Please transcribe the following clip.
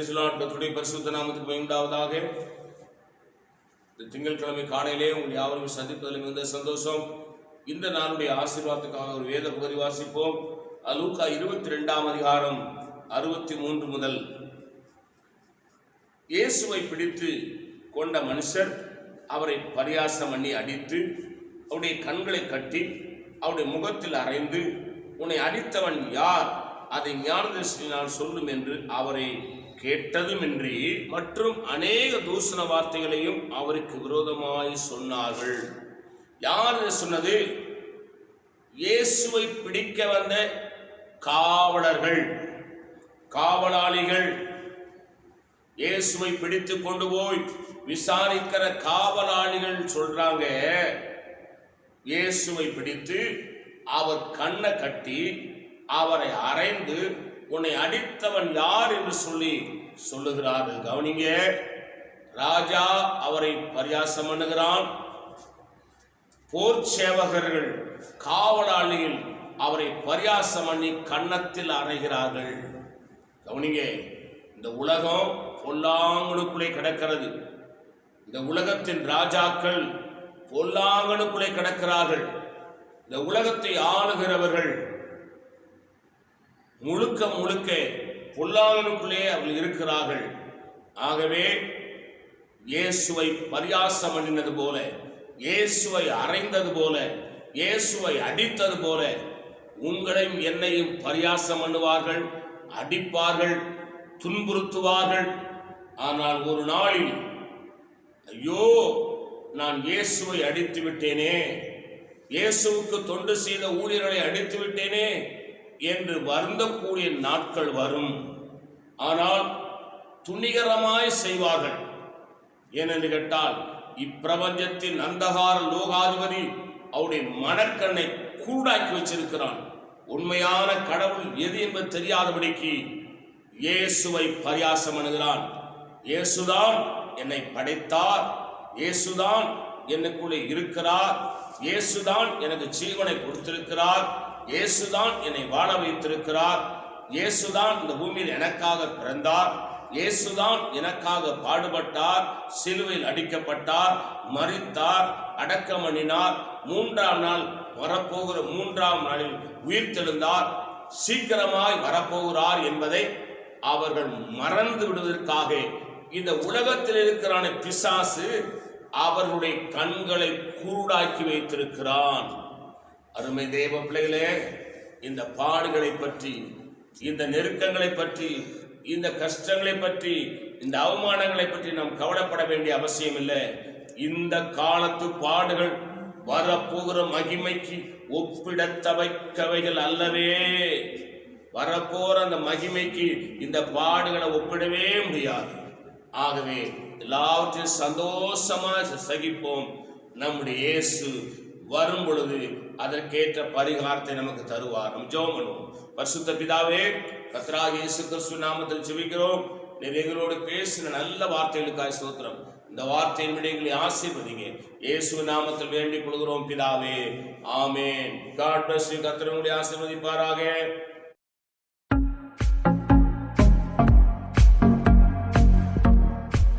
கத்துடைய பரிசுத்த நாமத்துக்கு உண்டாவதாக இந்த திங்கட்கிழமை காலையிலே உங்கள் யாவரும் சந்திப்பதில் மிகுந்த சந்தோஷம். இந்த நாளுடைய ஆசீர்வாதத்துக்காக ஒரு வேத பகுதி வாசிப்போம். அலூக்கா இருபத்தி ரெண்டாம் அதிகாரம் அறுபத்தி மூன்று முதல். இயேசுவை பிடித்து கொண்ட மனுஷர் அவரை பரியாசம் பண்ணி அடித்து அவருடைய கண்களை கட்டி அவருடைய முகத்தில் அரைந்து உன்னை அடித்தவன் யார்? அதை ஞானதர்ஷினால் சொல்லும் என்று அவரை கேட்டதுமின்றி மற்றும் அநேக தூஷண வார்த்தைகளையும் அவருக்கு விரோதமாய் சொன்னார்கள். யார் சொன்னது? இயேசுவை பிடிக்க வந்த காவலர்கள் காவலாளிகள். இயேசுவை பிடித்து கொண்டு போய் விசாரிக்கிற காவலாளிகள் சொல்றாங்க இயேசுவை பிடித்து அவர் கண்ணை கட்டி அவரை அறைந்து உன்னை அடித்தவன் யார்? என்று சொல்லி சொல்லுகிறார்கள். கவனிங்க ராஜா அவரை பரியாசம் பண்ணுகிறான். போர் சேவகர்கள் காவலாளியில் அவரை பரியாசம் பண்ணி கன்னத்தில் அறைகிறார்கள். கவனிங்க இந்த உலகம் பொல்லாங்கனுக்குள்ளே கிடக்கிறது. இந்த உலகத்தின் ராஜாக்கள் பொல்லாங்கனுக்குள்ளே கிடக்கிறார்கள். இந்த உலகத்தை ஆளுகிறவர்கள் முழுக்க முழுக்க பொல்லாதனுக்குள்ளே அவர்கள் இருக்கிறார்கள். ஆகவே இயேசுவை பரியாசம் பண்ணினது போல இயேசுவை அறைந்தது போல இயேசுவை அடித்தது போல உங்களையும் என்னையும் பரியாசம் பண்ணுவார்கள் அடிப்பார்கள் துன்புறுத்துவார்கள். ஆனால் ஒரு நாளில் ஐயோ நான் இயேசுவை அடித்து விட்டேனே இயேசுவுக்கு தொண்டு செய்த ஊழியர்களை அடித்து விட்டேனே என்று வருந்தக்கூடிய நாட்கள் வரும். ஆனால் துணிகரமாய் செய்வார்கள். ஏனென்று கேட்டால் இப்பிரபஞ்சத்தின் அந்தகார லோகாதிபதி அவருடைய மனக்கண்ணை கூடாக்கி வச்சிருக்கிறான். உண்மையான கடவுள் எது என்பது தெரியாதபடிக்கு இயேசுவை பரியாசம் அணுகிறான். இயேசுதான் என்னை படைத்தார். இயேசுதான் என்னைக்குள்ளே இருக்கிறார். இயேசுதான் எனக்கு ஜீவனை கொடுத்திருக்கிறார். இயேசுதான் என்னை வாழ வைத்திருக்கிறார். இயேசுதான் இந்த பூமியில் எனக்காக பிறந்தார். இயேசுதான் எனக்காக பாடுபட்டார் சிலுவையில் அடிக்கப்பட்டார் மறித்தார் அடக்கம் மூன்றாம் நாள் வரப்போகிற மூன்றாம் நாளில் உயிர்த்தெழுந்தார். சீக்கிரமாய் வரப்போகிறார் என்பதை அவர்கள் மறந்து விடுவதற்காக இந்த உலகத்தில் இருக்கிறான பிசாசு அவர்களுடைய கண்களை குருடாக்கி வைத்திருக்கிறான். அருமை தேவ பிள்ளைகளே இந்த பாடுகளை பற்றி இந்த நெருக்கங்களை பற்றி இந்த கஷ்டங்களை பற்றி இந்த அவமானங்களை பற்றி நாம் கவலைப்பட வேண்டிய அவசியம் இல்லை. இந்த காலத்து பாடுகள் வரப்போகிற மகிமைக்கு ஒப்பிடத்தவைக்கவைகள் அல்லவே. வரப்போற அந்த மகிமைக்கு இந்த பாடுகளை ஒப்பிடவே முடியாது. ஆகவே எல்லாவற்றையும் சந்தோஷமா சகிப்போம். நம்முடைய இயேசு வரும் பொழுது அதற்கேற்ற பரிகாரத்தை நமக்கு தருவார். நம்ம ஜோமனும் பண்ணுவோம் பரிசுத்த பிதாவே கத்ராக இயேசு கிறிஸ்து நாமத்தில் ஜெபிக்கிறோம். நீர் எங்களோடு பேசின நல்ல வார்த்தைகளுக்காக சோத்திரம் இந்த வார்த்தையின் விடைகளை ஆசீர்வதிங்க. இயேசு நாமத்தில் வேண்டிக் கொள்கிறோம் பிதாவே. ஆமேன். காட் பிளஸ் கத்திரங்களை ஆசீர்வதிப்பாராக.